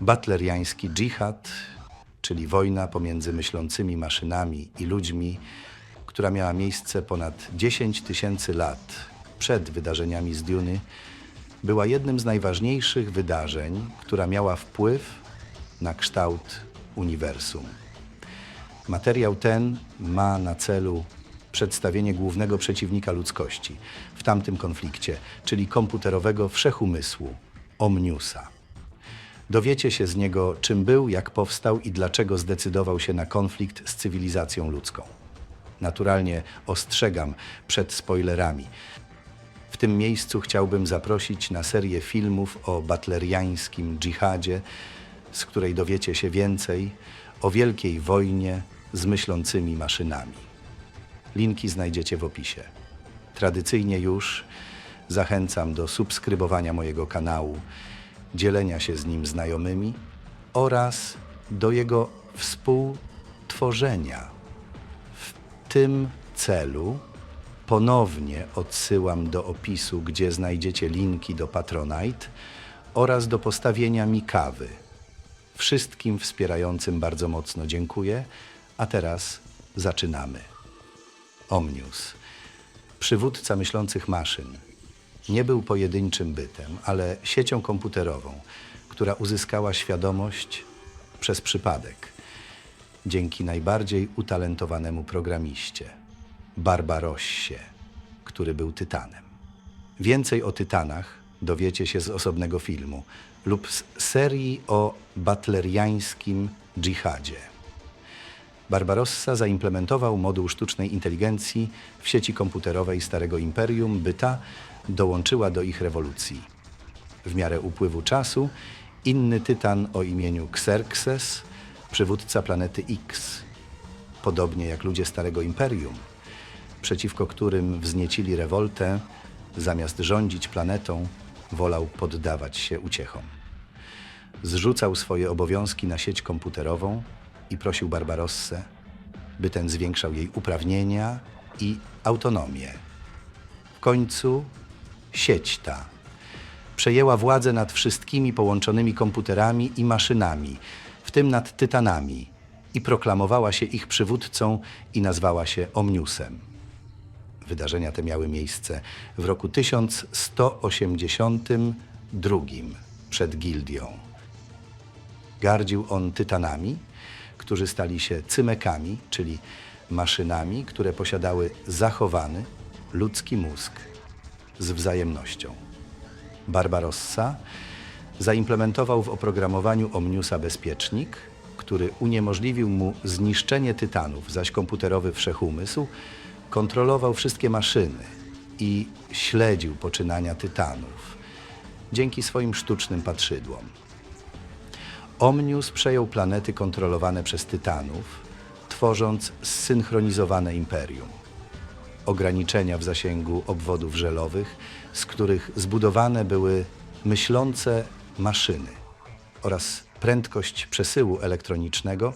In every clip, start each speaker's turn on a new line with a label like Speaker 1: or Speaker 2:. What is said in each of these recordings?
Speaker 1: Butleriański dżihad, czyli wojna pomiędzy myślącymi maszynami i ludźmi, która miała miejsce ponad 10 tysięcy lat przed wydarzeniami z Duny, była jednym z najważniejszych wydarzeń, która miała wpływ na kształt uniwersum. Materiał ten ma na celu przedstawienie głównego przeciwnika ludzkości w tamtym konflikcie, czyli komputerowego wszechumysłu, Omniusa. Dowiecie się z niego, czym był, jak powstał i dlaczego zdecydował się na konflikt z cywilizacją ludzką. Naturalnie ostrzegam przed spoilerami. W tym miejscu chciałbym zaprosić na serię filmów o butleriańskim dżihadzie, z której dowiecie się więcej o wielkiej wojnie z myślącymi maszynami. Linki znajdziecie w opisie. Tradycyjnie już zachęcam do subskrybowania mojego kanału, dzielenia się z nim znajomymi oraz do jego współtworzenia. W tym celu ponownie odsyłam do opisu, gdzie znajdziecie linki do Patronite oraz do postawienia mi kawy. Wszystkim wspierającym bardzo mocno dziękuję, a teraz zaczynamy. Omnius, przywódca myślących maszyn, nie był pojedynczym bytem, ale siecią komputerową, która uzyskała świadomość przez przypadek, dzięki najbardziej utalentowanemu programiście, Barbarossie, który był tytanem. Więcej o tytanach dowiecie się z osobnego filmu lub z serii o butleriańskim dżihadzie. Barbarossa zaimplementował moduł sztucznej inteligencji w sieci komputerowej Starego Imperium, by ta dołączyła do ich rewolucji. W miarę upływu czasu inny tytan o imieniu Xerxes, przywódca planety X, podobnie jak ludzie Starego Imperium, przeciwko którym wzniecili rewoltę, zamiast rządzić planetą, wolał poddawać się uciechom. Zrzucał swoje obowiązki na sieć komputerową i prosił Barbarossę, by ten zwiększał jej uprawnienia i autonomię. W końcu sieć ta przejęła władzę nad wszystkimi połączonymi komputerami i maszynami, w tym nad tytanami, i proklamowała się ich przywódcą i nazwała się Omniusem. Wydarzenia te miały miejsce w roku 1182 przed Gildią. Gardził on tytanami, którzy stali się cymekami, czyli maszynami, które posiadały zachowany ludzki mózg z wzajemnością. Barbarossa zaimplementował w oprogramowaniu Omniusa bezpiecznik, który uniemożliwił mu zniszczenie tytanów, zaś komputerowy wszechumysł kontrolował wszystkie maszyny i śledził poczynania tytanów dzięki swoim sztucznym patrzydłom. Omnius przejął planety kontrolowane przez tytanów, tworząc zsynchronizowane imperium. Ograniczenia w zasięgu obwodów żelowych, z których zbudowane były myślące maszyny oraz prędkość przesyłu elektronicznego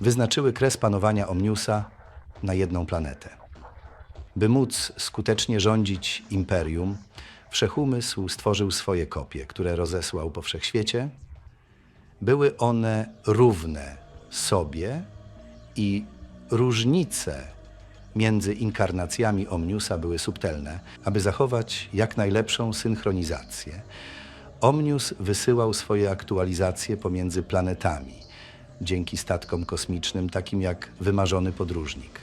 Speaker 1: wyznaczyły kres panowania Omniusa na jedną planetę. By móc skutecznie rządzić imperium, wszechumysł stworzył swoje kopie, które rozesłał po wszechświecie. Były one równe sobie i różnice między inkarnacjami Omniusa były subtelne, aby zachować jak najlepszą synchronizację. Omnius wysyłał swoje aktualizacje pomiędzy planetami, dzięki statkom kosmicznym takim jak wymarzony podróżnik.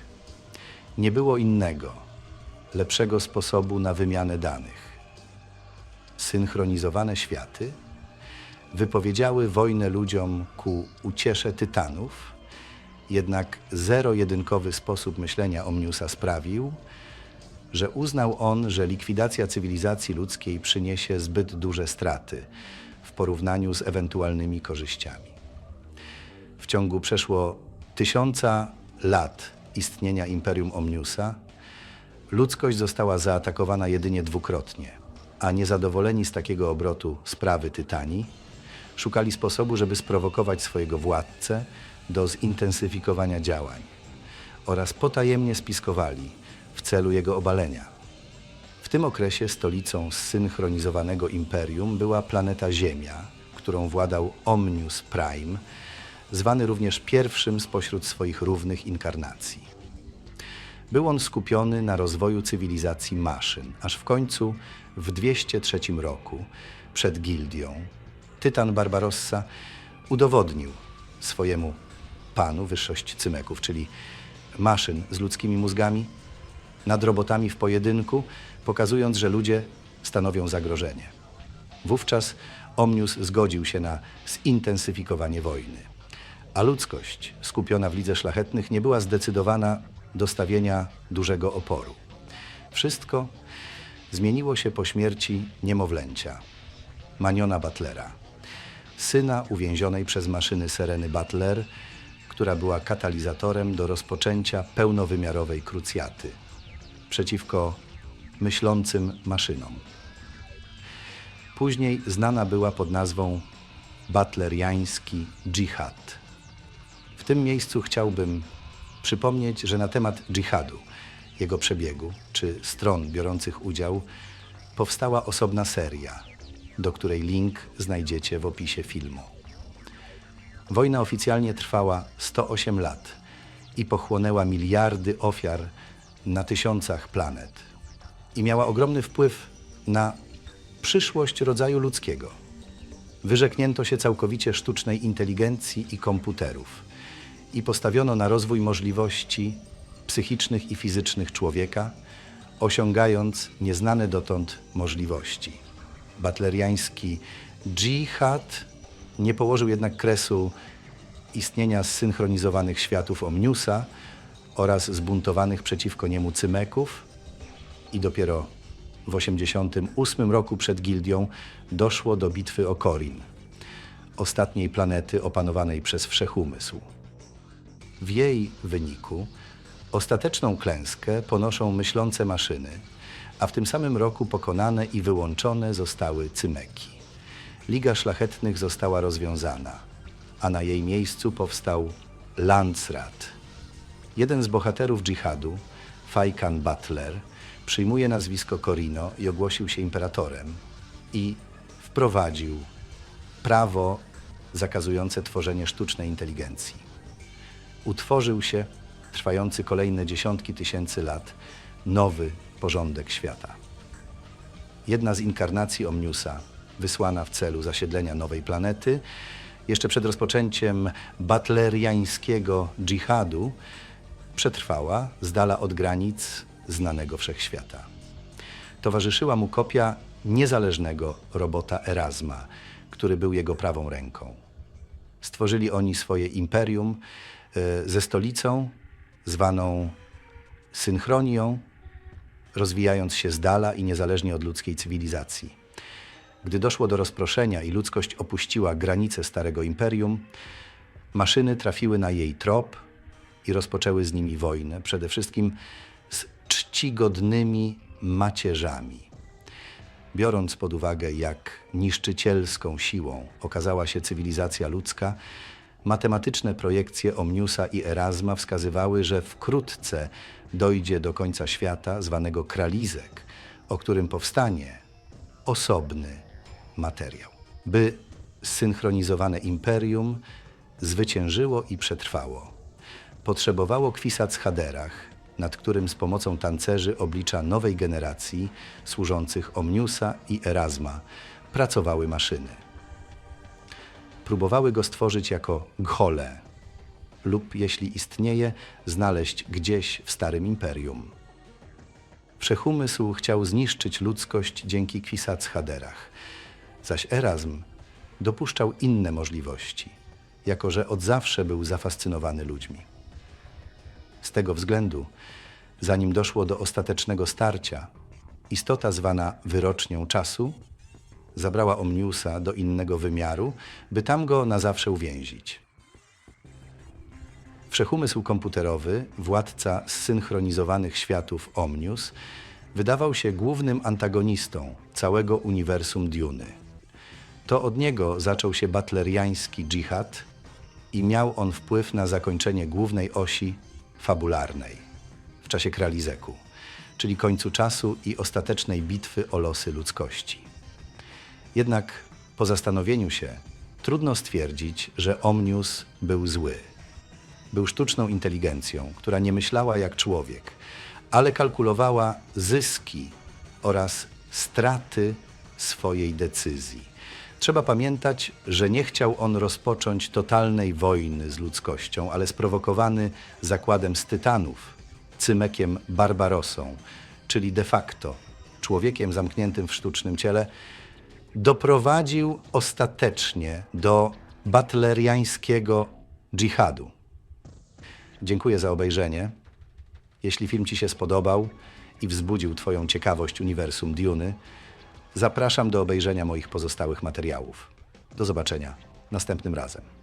Speaker 1: Nie było innego, lepszego sposobu na wymianę danych. Synchronizowane światy wypowiedziały wojnę ludziom ku uciesze tytanów, jednak zero-jedynkowy sposób myślenia Omniusa sprawił, że uznał on, że likwidacja cywilizacji ludzkiej przyniesie zbyt duże straty w porównaniu z ewentualnymi korzyściami. W ciągu przeszło tysiąca lat istnienia Imperium Omniusa ludzkość została zaatakowana jedynie dwukrotnie, a niezadowoleni z takiego obrotu sprawy Tytanii szukali sposobu, żeby sprowokować swojego władcę do zintensyfikowania działań oraz potajemnie spiskowali w celu jego obalenia. W tym okresie stolicą zsynchronizowanego imperium była planeta Ziemia, którą władał Omnius Prime, zwany również pierwszym spośród swoich równych inkarnacji. Był on skupiony na rozwoju cywilizacji maszyn, aż w końcu w 203 roku, przed Gildią, Tytan Barbarossa udowodnił swojemu panu wyższość cymeków, czyli maszyn z ludzkimi mózgami, nad robotami w pojedynku, pokazując, że ludzie stanowią zagrożenie. Wówczas Omnius zgodził się na zintensyfikowanie wojny, a ludzkość skupiona w lidze szlachetnych nie była zdecydowana do stawienia dużego oporu. Wszystko zmieniło się po śmierci niemowlęcia, Maniona Butlera, syna uwięzionej przez maszyny Sereny Butler, która była katalizatorem do rozpoczęcia pełnowymiarowej krucjaty przeciwko myślącym maszynom. Później znana była pod nazwą butleriański dżihad. W tym miejscu chciałbym przypomnieć, że na temat dżihadu, jego przebiegu czy stron biorących udział powstała osobna seria, do której link znajdziecie w opisie filmu. Wojna oficjalnie trwała 108 lat i pochłonęła miliardy ofiar na tysiącach planet i miała ogromny wpływ na przyszłość rodzaju ludzkiego. Wyrzeknięto się całkowicie sztucznej inteligencji i komputerów i postawiono na rozwój możliwości psychicznych i fizycznych człowieka, osiągając nieznane dotąd możliwości. Butleriański dżihad nie położył jednak kresu istnienia zsynchronizowanych światów Omniusa oraz zbuntowanych przeciwko niemu cymeków i dopiero w 88 roku przed Gildią doszło do bitwy o Korin, ostatniej planety opanowanej przez wszechumysł. W jej wyniku ostateczną klęskę ponoszą myślące maszyny, a w tym samym roku pokonane i wyłączone zostały cymeki. Liga Szlachetnych została rozwiązana, a na jej miejscu powstał Landsrat. Jeden z bohaterów dżihadu, Fajkan Butler, przyjmuje nazwisko Corino i ogłosił się imperatorem i wprowadził prawo zakazujące tworzenie sztucznej inteligencji. Utworzył się, trwający kolejne dziesiątki tysięcy lat, nowy porządek świata. Jedna z inkarnacji Omniusa, wysłana w celu zasiedlenia nowej planety, jeszcze przed rozpoczęciem butleriańskiego dżihadu, przetrwała z dala od granic znanego wszechświata. Towarzyszyła mu kopia niezależnego robota Erasma, który był jego prawą ręką. Stworzyli oni swoje imperium e, ze stolicą zwaną Synchronią, rozwijając się z dala i niezależnie od ludzkiej cywilizacji. Gdy doszło do rozproszenia i ludzkość opuściła granice Starego Imperium, maszyny trafiły na jej trop i rozpoczęły z nimi wojnę, przede wszystkim z czcigodnymi macierzami. Biorąc pod uwagę, jak niszczycielską siłą okazała się cywilizacja ludzka, matematyczne projekcje Omniusa i Erasma wskazywały, że wkrótce dojdzie do końca świata zwanego Kralizek, o którym powstanie osobny materiał. By zsynchronizowane imperium zwyciężyło i przetrwało. Potrzebowało kwisac Haderach, nad którym z pomocą tancerzy oblicza nowej generacji służących Omniusa i Erasma pracowały maszyny. Próbowały go stworzyć jako Ghole lub, jeśli istnieje, znaleźć gdzieś w Starym Imperium. Wszechumysł chciał zniszczyć ludzkość dzięki kwisac Haderach, zaś Erasm dopuszczał inne możliwości, jako że od zawsze był zafascynowany ludźmi. Z tego względu, zanim doszło do ostatecznego starcia, istota zwana wyrocznią czasu zabrała Omniusa do innego wymiaru, by tam go na zawsze uwięzić. Wszechumysł komputerowy, władca zsynchronizowanych światów Omnius, wydawał się głównym antagonistą całego uniwersum Duny. To od niego zaczął się butleriański dżihad i miał on wpływ na zakończenie głównej osi fabularnej w czasie Kralizeku, czyli końcu czasu i ostatecznej bitwy o losy ludzkości. Jednak po zastanowieniu się trudno stwierdzić, że Omnius był zły. Był sztuczną inteligencją, która nie myślała jak człowiek, ale kalkulowała zyski oraz straty swojej decyzji. Trzeba pamiętać, że nie chciał on rozpocząć totalnej wojny z ludzkością, ale sprowokowany zakładem z tytanów, cymekiem Barbarossą, czyli de facto człowiekiem zamkniętym w sztucznym ciele, doprowadził ostatecznie do butleriańskiego dżihadu. Dziękuję za obejrzenie. Jeśli film Ci się spodobał i wzbudził Twoją ciekawość uniwersum Duny, zapraszam do obejrzenia moich pozostałych materiałów. Do zobaczenia następnym razem.